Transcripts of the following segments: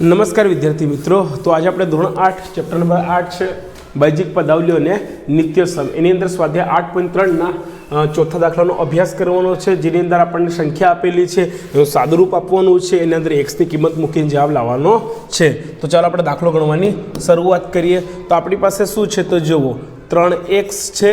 નમસ્કાર વિદ્યાર્થી મિત્રો. તો આજે આપણે ધોરણ આઠ ચેપ્ટર નંબર આઠ છે બૈજિક પદાવલીઓ અને નિત્ય સમ એની અંદર સ્વાધ્યાય આઠ પોઈન્ટ ત્રણના ચોથા દાખલાનો અભ્યાસ કરવાનો છે, જેની અંદર આપણને સંખ્યા આપેલી છે, એનું સાદુરૂપ આપવાનું છે, એની અંદર એક્સની કિંમત મૂકીને જવાબ લાવવાનો છે. તો ચાલો આપણે દાખલો ગણવાની શરૂઆત કરીએ. તો આપણી પાસે શું છે? તો જુઓ, ત્રણ એક્સ છે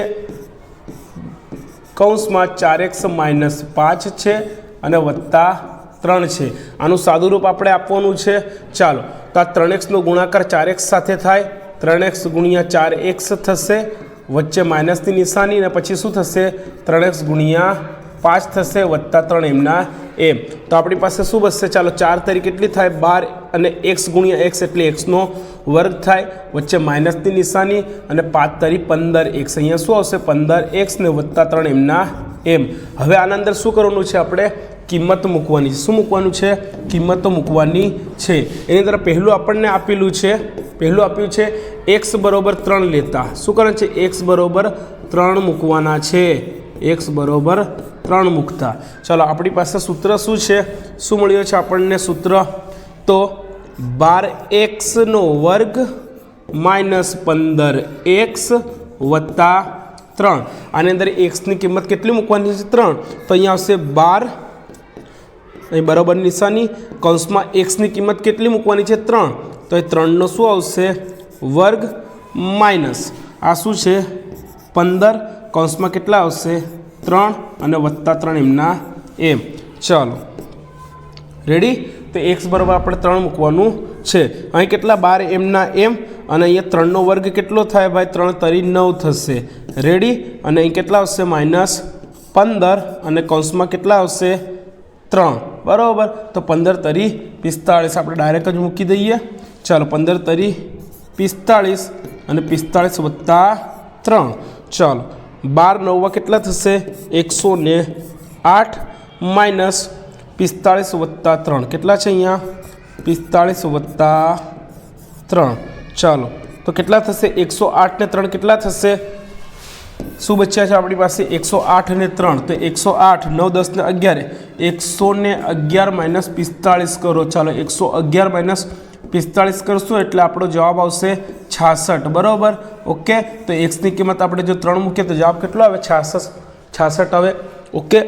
કૌંસમાં ચાર એક્સ માઇનસ પાંચ છે અને વત્તા ત્રણ છે. આનું સાદુરૂપ આપણે આપવાનું છે. ચાલો, તો આ ત્રણ એક્સનો ગુણાકાર ચાર એક્સ સાથે થાય. ત્રણ એક્સ ગુણ્યા ચાર એક્સ થશે. વચ્ચે માઇનસની નિશાની અને પછી શું થશે? ત્રણ એક્સ ગુણ્યા પાંચ થશે વત્તા ત્રણ એમના એમ. તો આપણી પાસે શું બચશે ચાલો, ચાર તરી કેટલી થાય, બાર અને એક્સ ગુણ્યા એક્સ એટલે એક્સનો વર્ગ થાય, વચ્ચે માઇનસની નિશાની અને પાંચ તરી પંદર એક્સ. અહીંયા શું આવશે? પંદર એક્સ ને વત્તા ત્રણ એમના એમ. હવે આના અંદર શું કરવાનું છે આપણે? કિંમત મૂકવાની શું મૂકવાનું છે? કિંમતો મૂકવાની છે. એની અંદર પહેલું આપણને આપેલું છે, પહેલું આપ્યું છે, એક્સ બરોબર ત્રણ લેતા. શું કરવાનું છે? એક્સ બરોબર ત્રણ મૂકવાના છે. એક્સ બરોબર ત્રણ મુક્તા. ચાલો, આપણી પાસે સૂત્ર શું છે? શું મળ્યું છે આપણને સૂત્ર? તો બાર એક્સનો વર્ગ માઇનસ પંદર એક્સ વત્તા ત્રણ. આની અંદર એક્સની કિંમત કેટલી મૂકવાની છે? ત્રણ. તો અહીંયા આવશે બાર. અહીં બરાબર નિશાની. કૌંસમાં એક્સની કિંમત કેટલી મૂકવાની છે? ત્રણ. તો એ ત્રણનો શું આવશે? વર્ગ માઇનસ. આ શું છે? પંદર. કૌંસમાં કેટલા આવશે? ત્રણ. અને વત્તા ત્રણ એમના એમ. ચાલો. રેડી તો એક્સ બરાબર આપણે ત્રણ મૂકવાનું છે. અહીં કેટલા? બાર એમના એમ અને અહીંયા ત્રણનો વર્ગ કેટલો થાય ભાઈ? ત્રણ તરી નવ થશે. રેડી અને અહીં કેટલા આવશે? માઇનસ પંદર અને કૌંસમાં કેટલા આવશે? ત્રણ. બરાબર? તો પંદર તરી પિસ્તાળીસ. આપણે ડાયરેક્ટ જ મૂકી દઈએ. ચાલો, પંદર તરી પિસ્તાળીસ અને પિસ્તાળીસ વત્તા ત્રણ. ચાલો. બાર નવવા કેટલા થશે? એકસો ને આઠ માઇનસ પિસ્તાળીસ વત્તા ત્રણ. કેટલા છે અહીંયા? પિસ્તાળીસ વત્તા ત્રણ. ચાલો, તો કેટલા થશે? એકસો આઠ ને ત્રણ કેટલા થશે? શું બચ્યા છે આપણી પાસે? એકસો આઠ અને ત્રણ. તો એકસો આઠ, નવ, દસ ને અગિયાર. એકસો ને અગિયાર માઇનસ પિસ્તાળીસ કરો. ચાલો, એકસો અગિયાર માઇનસ પિસ્તાળીસ કરશું એટલે આપણો જવાબ આવશે છાસઠ. બરાબર? ઓકે? તો એક્સની કિંમત આપણે જો ત્રણ મૂકીએ તો જવાબ કેટલો આવે? છાસઠ. છાસઠ આવે. ઓકે?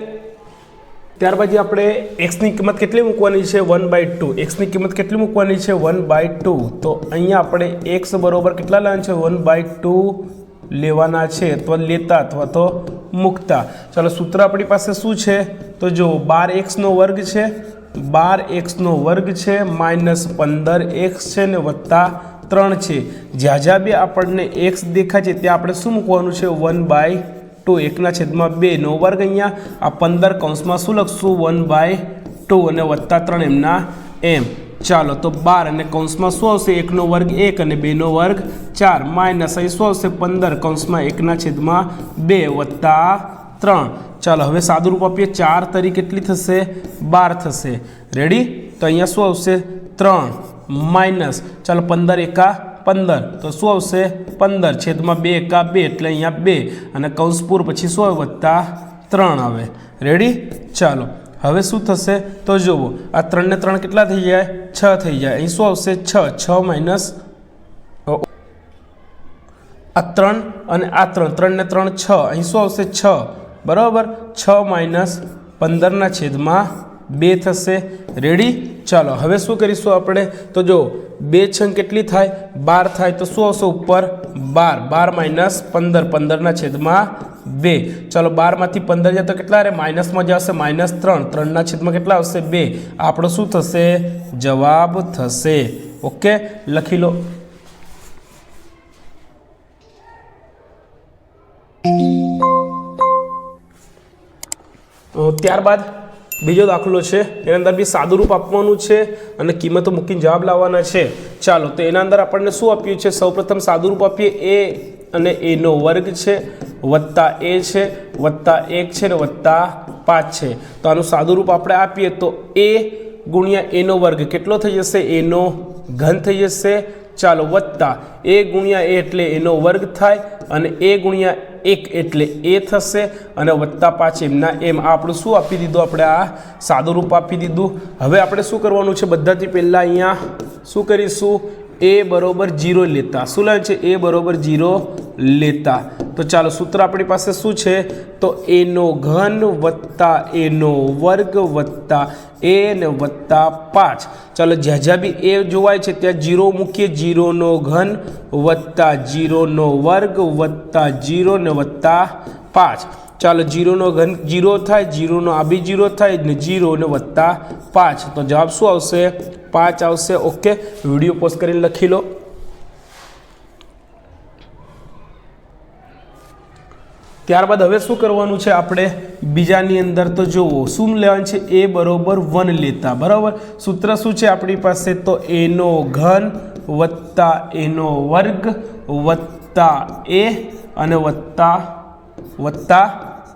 ત્યારબાદ પછી આપણે એક્સની કિંમત કેટલી મૂકવાની છે? One by two. એક્સની કિંમત કેટલી મૂકવાની છે? One by two. તો અહીંયા આપણે એક્સ બરોબર કેટલા લેવાના છે? વન બાય ટુ લેવાના છે. અથવા લેતા અથવા તો મૂકતા. ચાલો સૂત્ર આપણી પાસે શું છે? તો જો બાર એક્સનો વર્ગ છે. બાર એક્સનો વર્ગ છે, માઇનસ પંદર એક્સ છે ને વત્તા ત્રણ છે. જ્યાં જ્યાં બી આપણને એક્સ દેખાય છે, ત્યાં આપણે શું મૂકવાનું છે? One by two. એકના છેદમાં બે. નો વર્ગ અહીંયા. આ પંદર કૌંસમાં શું લખશું? વન બાય ટુ અને વત્તા ત્રણ એમના એમ. ચાલો, તો બાર અને કૌંસમાં શું આવશે? એકનો વર્ગ એક અને બેનો વર્ગ ચાર. માઇનસ અહીં શું આવશે? પંદર. કૌંસમાં એકના છેદમાં બે વત્તા ત્રણ. ચાલો, હવે સાદુરૂપ આપીએ. ચાર તરી કેટલી થશે? બાર થશે. રેડી તો અહીંયા શું આવશે? ત્રણ. માઇનસ ચાલો, પંદર એકા પંદર. તો શું આવશે? પંદર. છેદમાં બે એકા બે, એટલે અહીંયા બે. અને કૌંસપુર પછી શું આવે? વત્તા ત્રણ આવે. રેડી ચાલો, હવે શું થશે? તો જુઓ, આ ત્રણને ત્રણ કેટલા થઈ જાય? છ થઈ જાય. અહીં શું આવશે? છ. છ માઇનસ આ ત્રણ અને આ ત્રણ. ત્રણને ત્રણ, છ. અહીં શું આવશે? છ. બરાબર? છ માઇનસ પંદરના છેદમાં બે થશે. રેડી ચાલો, હવે શું કરીશું આપણે? તો જો, બે છંગ કેટલી થાય? બાર થાય. તો શું આવશે ઉપર? બાર. બાર માઇનસ પંદર. પંદરના છેદમાં બે. ચાલો, બારમાંથી પંદર જાય તો કેટલા રે માઇનસમાં જશે માઇનસ ત્રણ. ત્રણના છેદમાં કેટલા આવશે? બે. આપણો શું થશે? જવાબ થશે. ઓકે? લખી લો. ત્યારબાદ બીજો દાખલો છે. એના અંદર બી સાદુરૂપ આપવાનું છે અને કિંમતો મૂકીને જવાબ લાવવાના છે. ચાલો, તો એના અંદર આપણને શું આપ્યું છે? સૌપ્રથમ સાદુરૂપ આપીએ. એ અને એનો વર્ગ છે. વત્તા એ છે, વત્તા એક છે ને વત્તા પાંચ છે. તો આનું સાદુરૂપ આપણે આપીએ તો એ ગુણ્યા એનો વર્ગ કેટલો થઈ જશે? એનો ઘન થઈ જશે. ચાલો, વત્તા એ ગુણ્યા એ એટલે એનો વર્ગ થાય અને એ ગુણ્યા એક એટલે એ થશે અને વત્તા પાંચ એમના એમ આપણું શું આપી દીધું? આપણે આ સાદું રૂપ આપી દીધું. હવે આપણે શું કરવાનું છે? બધાથી પહેલાં અહીંયા શું કરીશું? એ બરોબર જીરો લેતા. શું લાગે છે? એ બરોબર જીરો લેતા. તો ચાલો સૂત્ર આપણી પાસે શું છે? તો એનો ઘન વત્તા એનો વર્ગ વત્તા એ ને વત્તા પાંચ. ચાલો જ્યાં જ્યાં બી એ જોવાય છે, ત્યાં જીરો મૂકીએ. જીરોનો ઘન વત્તા જીરોનો વર્ગ વત્તા જીરો ને વત્તા પાંચ. ચાલો જીરોનો ઘન જીરો થાય જીરોનો આ બી જીરો થાય ને જીરો ને વત્તા પાંચ. તો જવાબ શું આવશે? પાંચ આવશે. ઓકે વીડિયો પોસ્ટ કરીને લખી લો. ત્યારબાદ હવે શું કરવાનું છે આપણે? બીજાની અંદર તો જુઓ શું લેવાનું છે? એ બરોબર વન લેતા, બરાબર? સૂત્ર શું છે આપણી પાસે? તો એનો ઘન વત્તા એનો વર્ગ વત્તા એ અને વત્તા વત્તા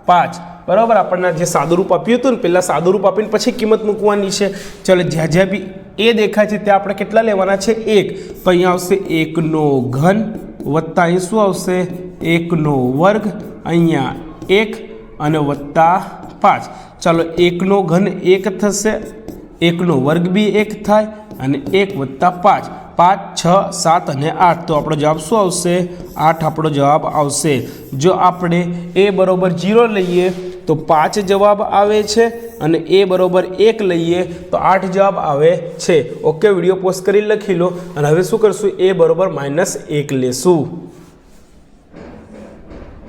પાંચ. બરાબર? આપણને જે સાદુરૂપ આપ્યું હતું ને પહેલાં સાદુરૂપ આપીને પછી કિંમત મૂકવાની છે. ચલો, જ્યાં જ્યાં બી એ દેખાય છે, ત્યાં આપણે કેટલા લેવાના છે? એક. તો અહીંયા આવશે એકનો ઘન વત્તા અહીં શું આવશે? એકનો વર્ગ અહીંયા એક અને વત્તા પાંચ. ચાલો એકનો ઘન એક થશે, એકનો વર્ગ બી એક થાય અને એક વત્તા પાંચ. પાંચ, છ, સાત અને આઠ. તો આપણો જવાબ શું આવશે? આઠ આપણો જવાબ આવશે. જો આપણે એ બરાબર જીરો લઈએ, તો પાંચ જવાબ આવે છે અને એ બરાબર એક લઈએ, તો આઠ જવાબ આવે છે. ઓકે વીડિયો પોસ્ટ કરી લખી લો અને હવે શું કરશું? એ બરાબર માઇનસ એક લેશું.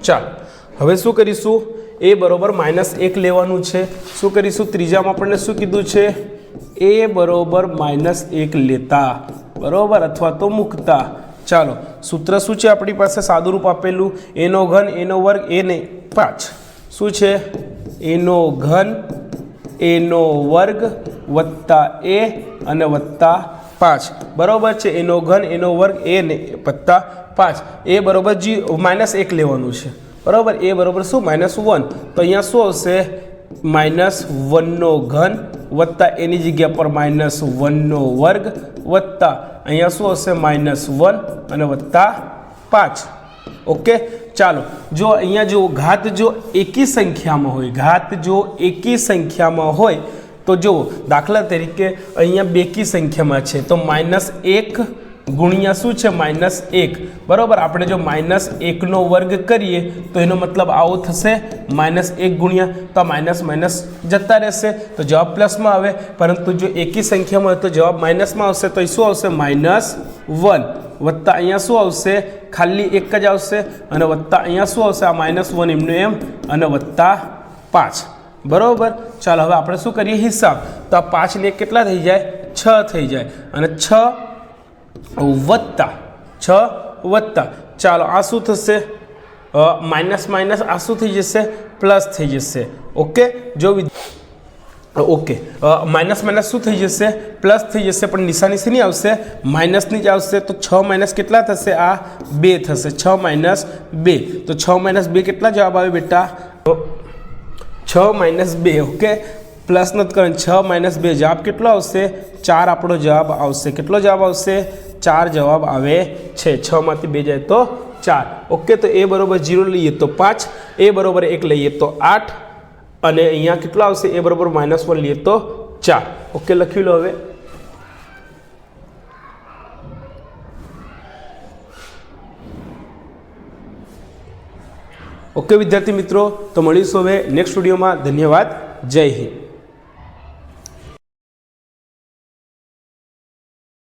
ચાલો. હવે શું કરીશું? એ બરાબર માઇનસ એક લેવાનું છે. શું કરીશું? ત્રીજામાં આપણને શું કીધું છે? એ બરાબર માઇનસ એક લેતા. બરાબર? અથવા તો મૂકતા. ચાલો, સૂત્ર શું છે આપણી પાસે? સાદુરૂપ આપેલું. એનો ઘન, એનો વર્ગ એ નહીં પાંચ. શું છે? એનો ઘન, એનો વર્ગ વત્તા એ અને વત્તા પાંચ. બરાબર છે? એનો ઘન, એનો વર્ગ એ ને વત્તા પાંચ. એ બરાબર જી, માઇનસ એક લેવાનું છે. બરાબર? એ બરાબર શું? માઇનસ વન તો અહીંયા શું આવશે? માઇનસ વનનો ઘન વત્તા એની જગ્યા પર માઇનસ વનનો વર્ગ વત્તા અહીંયા શું હશે માઇનસ વન અને વત્તા પાંચ. ઓકે? ચાલો. જો અહીંયા જો ઘાત જો એકી સંખ્યામાં હોય, ઘાત જો એકી સંખ્યામાં હોય, તો જુઓ, દાખલા તરીકે અહીંયા બેકી સંખ્યામાં છે. તો માઇનસ એક ગુણ્યા શું છે? માઇનસ એક. બરાબર? આપણે જો માઇનસ એકનો વર્ગ કરીએ, તો એનો મતલબ આવો થશે માઇનસ એક ગુણ્યા. તો માઇનસ માઇનસ જતા રહેશે. તો જવાબ પ્લસમાં આવે. પરંતુ જો એકી સંખ્યામાં હોય તો જવાબ માઇનસમાં આવશે. તો એ શું આવશે? Minus one. વત્તા અહીંયા શું આવશે? ખાલી એક જ આવશે. અને વત્તા અહીંયા શું આવશે? આ માઇનસ વન એમનું એમ. અને વત્તા પાંચ. બરાબર? ચાલો, હવે આપણે શું કરીએ? હિસાબ. તો આ પાંચ ને કેટલા થઈ જાય? છ થઈ જાય. અને છ વત્તા છ વત્તા ચાલો આ શું થશે માઇનસ માઇનસ આ શું થઈ જશે પ્લસ થઈ જશે ઓકે જો ઓકે માઇનસ માઇનસ શું થઈ જશે પ્લસ થઈ જશે પણ નિશાની શેની આવશે માઇનસની જ આવશે તો છ માઇનસ કેટલા થશે આ બે થશે છ માઇનસ બે તો છ માઇનસ બે કેટલા જવાબ આવે બેટા છ માઇનસ બે ઓકે પ્લસ નથી કરવાનું છ માઇનસ બે જવાબ કેટલો આવશે? ચાર આપણો જવાબ આવશે. કેટલો જવાબ આવશે? ચાર જવાબ આવે છે. છમાંથી બે જાય તો ચાર. ઓકે, તો એ બરાબર જીરો લઈએ તો પાંચ, એ બરાબર એક લઈએ તો આઠ, અને અહીંયા કેટલો આવશે? એ બરાબર માઇનસ વન લઈએ તો ચાર. ઓકે, લખી લો હવે. ઓકે, વિદ્યાર્થી મિત્રો, તો મળીશું હવે નેક્સ્ટ સ્ટુડિયોમાં ધન્યવાદ. જય હિન્દ.